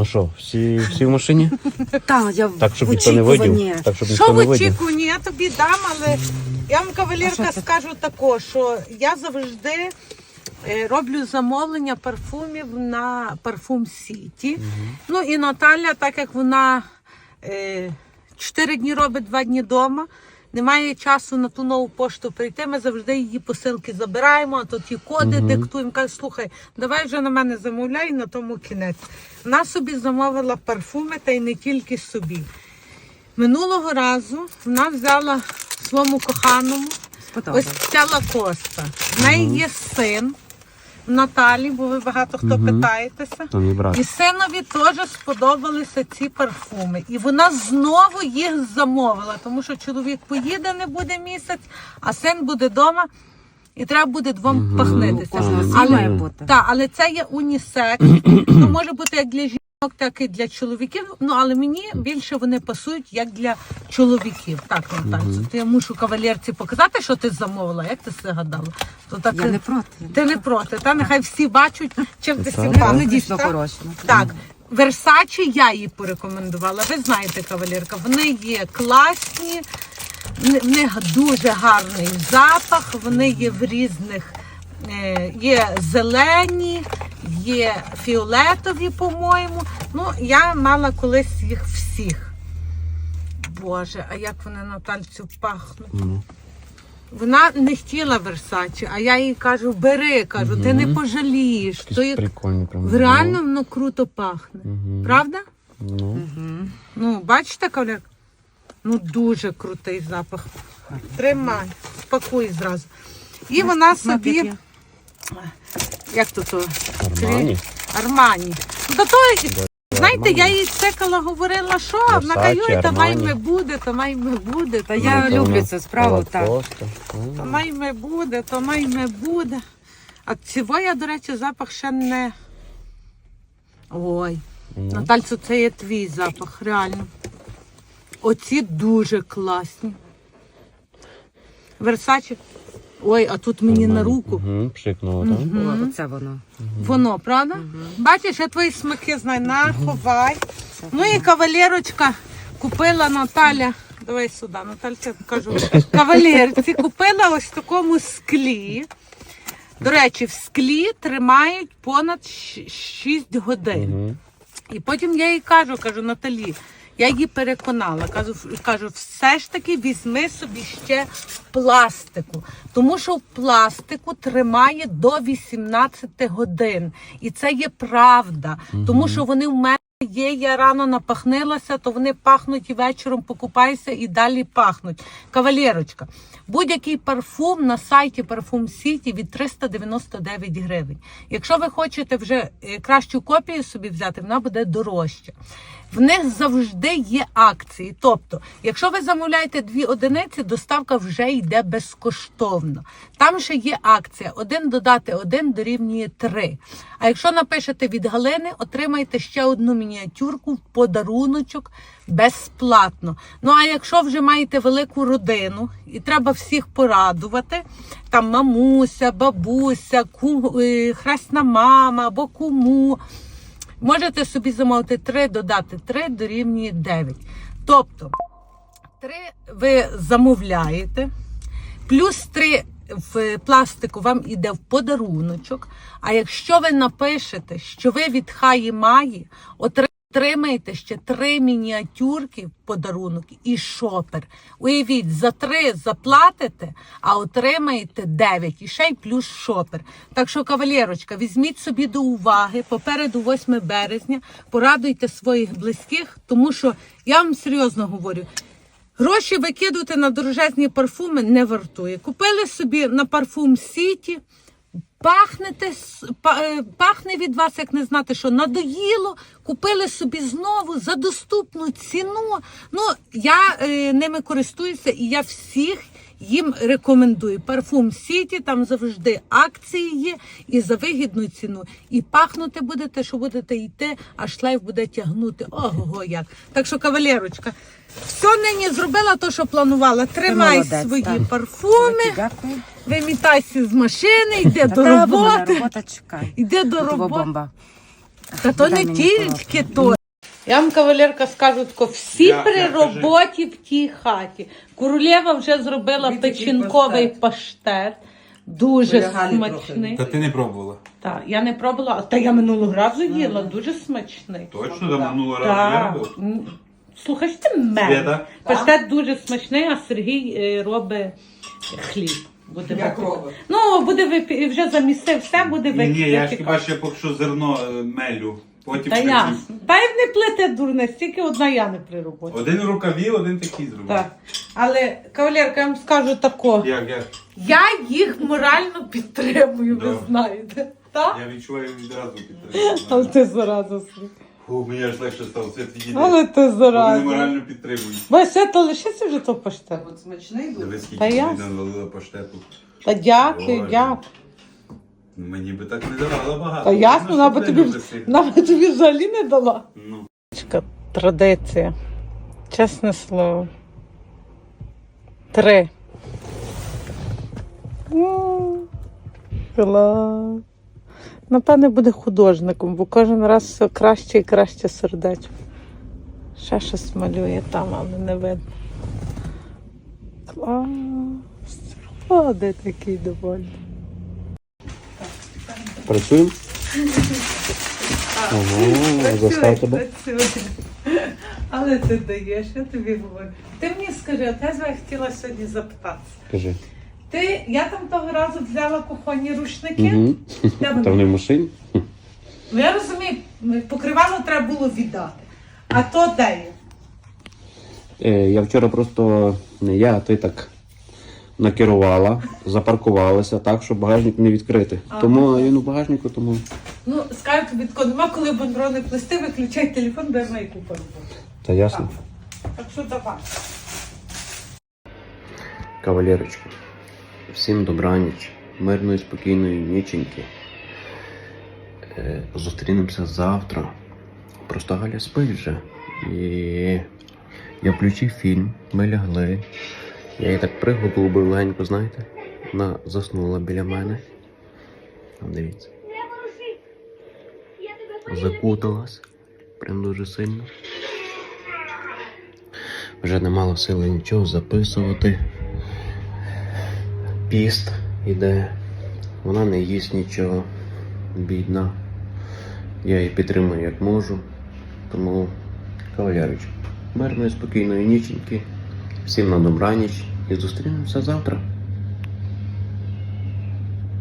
Ну що, всі, всі в машині? Та, я Так, щоб в ніхто не видів. Так, щоб Що ніхто не видів. очікуванні? Я тобі дам, але я вам кавалерка скажу тако, що я завжди е, роблю замовлення парфумів на парфум Сіті. Ну і Наталя, так як вона е, 4 дні робить, 2 дні вдома. Немає часу на ту нову пошту прийти. Ми завжди її посилки забираємо, а то ті коди диктуємо. Каже, слухай, давай вже на мене замовляй на тому кінець. Вона собі замовила парфуми, та й не тільки собі. Минулого разу вона взяла своєму коханому Сподобалось. ось ця лакоста. В неї є син Наталі, бо ви багато хто питаєтеся. То мій брат. І синові теж сподобалися ці парфуми. І вона знову їх замовила, тому що чоловік поїде, не буде місяць, а син буде вдома. І треба буде двом пахнитися. Кожного свій Але- має бути. Так, але це є унісек, то може бути як для жінок, так і для чоловіків. Ну, але мені більше вони пасують як для чоловіків. Так, Натальцю, то я мушу кавалерці показати, що ти замовила. Як ти це гадала? То так, Я не проти. Ти не проти, та нехай всі бачать, чим ти. Вони дійсно так? хороші. Так, Версачі я її порекомендувала. Ви знаєте, кавалерка, вони є класні, в них дуже гарний запах, вони є в різних. е, Є зелені, є фіолетові, по-моєму. Ну, я мала колись їх всіх. Боже, а як вони Натальцю пахнуть? Ну. Вона не хотіла Версачі, а я їй кажу, бери, кажу, ти не пожалієш. Якісь То є... прикольні прям. Реально воно круто пахне. Мгм. Правда? Ну, Ну, бачите, кавалер? Ну, дуже крутий запах. Тримай, спакуй зразу. І вона собі, Як то то? Армані. Армані. Ну, то то, знаєте, я їй цикала, говорила, що вона «Ой, та май ми буде, та май ми буде, та Я я Ну, то люблю вона цю справу, так. Ну, То май ми буде, то май ми буде. А цього я, до речі, запах ще не. Ой, ну. Натальцю, це є твій запах, реально. Оці дуже класні. Версачі. Ой, а тут мені на руку. Угу, пшикнуло, так? О, Оце воно. Воно, правда? Бачиш, я твої смаки знаю. На, ховай. Ну і кавалерочка купила Наталя. Давай сюди, Натальця кажу. Кавалерці купила ось в такому склі. До речі, в склі тримають понад 6 годин. Угу. І потім я їй кажу, кажу, Наталі, я її переконала. Кажу, кажу, все ж таки візьми собі ще пластику. Тому що в пластику тримає до 18 годин. І це є правда. Тому що вони в мене є, я рано напахнилася, то вони пахнуть і вечором покупайся і далі пахнуть. Кавалерочка, будь-який парфум на сайті Парфум Сіті від 399 гривень. Якщо ви хочете вже е, кращу копію собі взяти, вона буде дорожча. В них завжди є акції. Тобто, якщо ви замовляєте дві одиниці, доставка вже йде безкоштовно. Там ще є акція: один додати один дорівнює три. А якщо напишете від Галини, отримаєте ще одну мініатюрку в подаруночок безплатно. Ну а якщо вже маєте велику родину і треба всіх порадувати, там мамуся, бабуся, ку, е, хресна мама або куму. Можете собі замовити 3, додати 3 дорівнює 9. Тобто 3 ви замовляєте, плюс 3 в пластику вам іде в подаруночок. А якщо ви напишете, що ви від Хаї Маї, отримаєте ще 3 мініатюрки в подарунок і шопер. Уявіть, за 3 заплатите, а отримаєте 9 і ще й плюс шопер. Так що, кавалерочка, візьміть собі до уваги попереду 8 березня, порадуйте своїх близьких, тому що я вам серйозно говорю. Гроші викидувати на дорожезні парфуми не вартує. Купили собі на парфум Сіті, пахнете, е, пахне від вас, як не знати, що надоїло. Купили собі знову за доступну ціну. Ну, я е, ними користуюся і я всіх їм рекомендую. Парфум Сіті, там завжди акції є і за вигідну ціну. І пахнути будете, що будете йти, а шлейф буде тягнути. Ого, як. Так що, кавалерочка, все нині зробила то, що планувала. Тримай молодець, свої так. парфуми, Дякую. вимітайся з машини, йде до роботи. Йде до роботи. Та то не тільки то. Я вам, кавалерка, скажу тако, всі Я- при я кажу. роботі в тій хаті. Королева вже зробила Витягніть печінковий паштет. Дуже Полягалі смачний. Та ти не пробувала. Так, я не пробувала, та я минулого разу їла, дуже смачний. Точно до минулого разу Так. я був? М, Слухай, що ти мене. Свята? Паштет дуже смачний, а Сергій е, робить хліб. Буде Як випікати. робить? Ну, буде випі... вже замісив все, буде Ні, випікати. ні, я ж хіба ще поки що зерно е, мелю. Потім Та ще ясно. Та й не плете дурне, стільки одна я не при роботі. один рукаві, один такий зробив. Так. Але, кавалерка, я вам скажу тако. Як, як? Я їх морально підтримую, ви Да. знаєте. Так? Я відчуваю відразу Але підтримку. ти зараза. Сергій. Фу, мені аж легше стало все їде. Але ти Вони зараза. морально підтримують. Вася, то лишися вже то паштет. От смачний дуже. Дивись, Та скільки я- тобі навалила паштету. Та дякую, Боже. дякую. Ну, Мені би так не давала багато. Та ясно, Ну, вона би тобі, вона би тобі взагалі не дала. Ну. Традиція. Чесне слово. Три. М, Клас. Напевне, буде художником, бо кожен раз все краще і краще сердечко. Ще щось малює там, але не видно. Клас. О, такий доволі. Працюємо? Ага, застав тебе. Але ти даєш, я тобі говорю. Ти мені скажи, от я тебе хотіла сьогодні запитатися. Кажи. Ти, я там того разу взяла кухонні рушники. Угу. Де? Та вони в машині? Ну я розумію, покривало треба було віддати. А то де є? Е, я вчора просто не я, а ти так накерувала, запаркувалася так, щоб багажник не відкрити. Ага. Тому він у багажнику, тому. Ну, скажу тобі тако, нема коли бандрони плести, виключай телефон, де має купа. Та ясно. Так що давай. Кавалерочки, всім добраніч, мирної, спокійної ніченьки. Е, Зустрінемося завтра. Просто Галя спить вже. І я включив фільм, ми лягли. Я її так пригубив легенько, знаєте. Вона заснула біля мене. Там дивіться. Закуталась. Прям дуже сильно. Вже не мало сили нічого записувати. Піст іде. Вона не їсть нічого. Бідна. Я її підтримую як можу. Тому, кавалярич, мирної, спокійної ніченьки. Всім на добраніч і зустрінемося завтра.